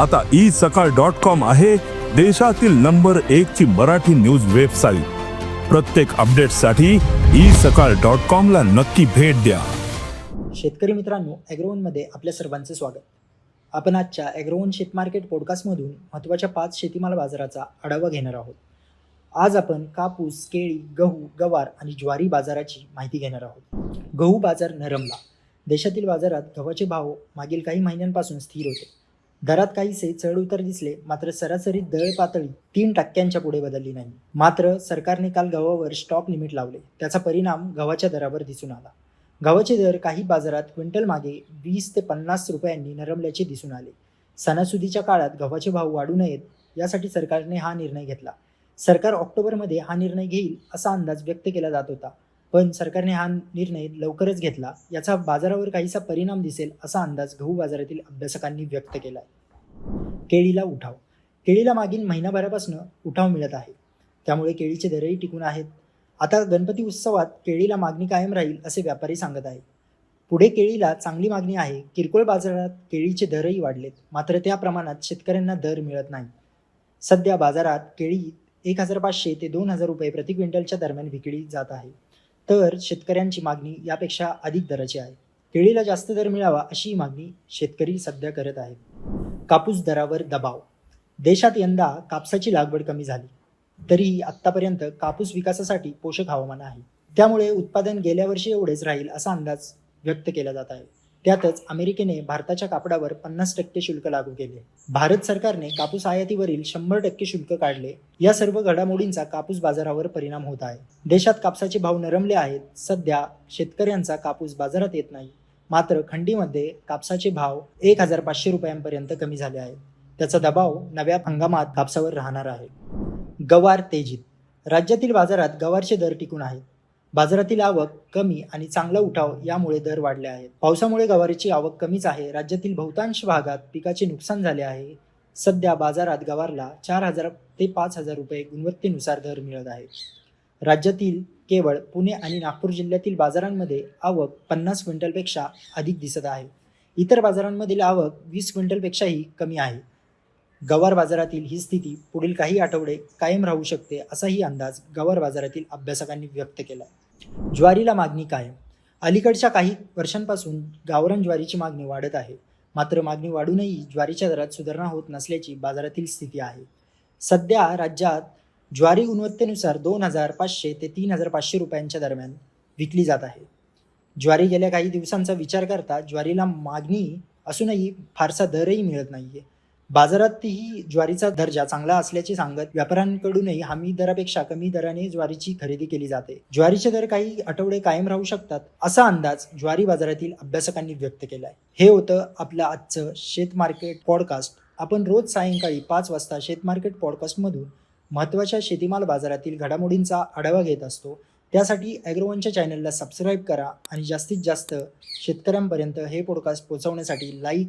आता ई सकाळ dot com आहे देशातील नंबर एक ची मराठी न्यूज वेबसाईट. प्रत्येक अपडेटसाठी ई सकाळ डॉट कॉम ला नक्की भेट द्या. शेतकरी मित्रांनो ॲग्रोवनमध्ये आपल्या सर्वांचे स्वागत. आपण आजच्या ॲग्रोवन शेतमार्केट पॉडकास्टमधून महत्त्वाच्या पाच शेतीमाल बाजाराचा आढावा घेणार आहोत. आज आपण कापूस केळी गहू गवार आणि ज्वारी बाजाराची माहिती घेणार आहोत. गहू बाजार नरमला. देशातील बाजारात गव्हाचे भाव मागील काही महिन्यांपासून स्थिर होते. दरात काहीसे चढउतार दिसले मात्र सरासरी दळ पातळी तीन टक्क्यांच्या पुढे बदलली नाही. मात्र सरकारने काल गव्हावर स्टॉक लिमिट लावले. त्याचा परिणाम गव्हाच्या दरावर दिसून आला. गव्हाचे दर काही बाजारात क्विंटल मागे वीस ते पन्नास रुपयांनी नरमल्याचे दिसून आले. सणासुदीच्या काळात गव्हाचे भाव वाढू नयेत यासाठी सरकारने हा निर्णय घेतला. सरकार ऑक्टोबरमध्ये हा निर्णय घेईल असा अंदाज व्यक्त केला जात होता. पण सरकारने हा निर्णय लवकरच घेतला. याचा बाजारावर काहीसा परिणाम दिसेल असा अंदाज गहू बाजारातील अभ्यासकांनी व्यक्त केला आहे केळीला उठाव. केळीला मागील महिनाभरापासून उठाव मिळत आहे. त्यामुळे केळीचे दरही टिकून आहेत. आता गणपती उत्सवात केळीला मागणी कायम राहील असे व्यापारी सांगत आहेत. पुढे केळीला चांगली मागणी आहे. किरकोळ बाजारात केळीचे दरही वाढलेत. मात्र त्या प्रमाणात शेतकऱ्यांना दर मिळत नाही. सध्या बाजारात केळी एक हजार पाचशे ते दोन हजार रुपये प्रति क्विंटलच्या दरम्यान विकली जात आहे. तर शेतकऱ्यांची मागणी यापेक्षा अधिक दराची आहे. केळीला जास्त दर मिळावा अशी मागणी शेतकरी सध्या करत आहेत. कापूस दरावर दबाव. देशात यंदा कापसाची लागवड कमी झाली. तरीही आत्तापर्यंत कापूस विकासासाठी पोषक हवामान आहे. त्यामुळे उत्पादन गेल्या वर्षी एवढेच राहील असा अंदाज व्यक्त केला जात आहे. त्यातच अमेरिकेने भारताच्या कापडावर पन्नास टक्के शुल्क लागू केले. भारत सरकारने कापूस आयातीवरील शंभर टक्के शुल्क काढले. या सर्व घडामोडींचा कापूस बाजारावर परिणाम होत आहे. देशात कापसाचे भाव नरमले आहेत. सध्या शेतकऱ्यांचा कापूस बाजारात येत नाही. मात्र खंडीमध्ये कापसाचे भाव एक हजार पाचशे रुपयांपर्यंत कमी झाले आहेत. त्याचा दबाव नव्या हंगामात कापसावर राहणार आहे. गवार तेजीत. राज्यातील बाजारात गवारचे दर टिकून आहेत. बाजारातील आवक कमी आणि चांगला उठाव यामुळे दर वाढले आहेत. पावसामुळे गवारीची आवक कमीच आहे. राज्यातील बहुतांश भागात पिकाचे नुकसान झाले आहे. सध्या बाजारात गवारला चार हजार ते पाच हजार रुपये गुणवत्तेनुसार दर मिळत आहे. राज्यातील केवळ पुणे आणि नागपूर जिल्ह्यातील बाजारांमध्ये आवक पन्नास क्विंटलपेक्षा अधिक दिसत आहे. इतर बाजारांमधील आवक वीस क्विंटलपेक्षाही कमी आहे. गवार बाजारातील ही स्थिती पुढील काही आठवडे कायम राहू शकते असाही अंदाज गवार बाजारातील अभ्यासकांनी व्यक्त केला. ज्वारीला मागणी कायम. अलीकडच्या काही वर्षांपासून गावरान ज्वारीची मागणी वाढत आहे. मात्र मागणी वाढूनही ज्वारीच्या दरात सुधारणा होत नसल्याची बाजारातील स्थिती आहे. सध्या राज्यात ज्वारी गुणवत्तेनुसार दोन हजार पाचशे ते तीन हजार पाचशे रुपयांच्या दरम्यान विकली जात आहे. ज्वारी गेल्या काही दिवसांचा विचार करता ज्वारीला मागणी असूनही फारसा दरही मिळत नाही आहे बाजारातही ज्वारीचा दर्जा चांगला असल्याचे सांगत व्यापाऱ्यांकडूनही हमी दरापेक्षा कमी दराने ज्वारीची खरेदी केली जाते. ज्वारीचे दर काही आठवडे कायम राहू शकतात असा अंदाज ज्वारी बाजारातील अभ्यासकांनी व्यक्त केलाय. हे होतं आपलं आजचं शेत मार्केट पॉडकास्ट. आपण रोज सायंकाळी पाच वाजता शेत मार्केट पॉडकास्टमधून महत्त्वाच्या शेतीमाल बाजारातील घडामोडींचा आढावा घेत असतो. त्यासाठी ॲग्रोवनच्या चॅनलला सबस्क्राईब करा आणि जास्तीत जास्त शेतकऱ्यांपर्यंत हे पॉडकास्ट पोहोचवण्यासाठी लाईक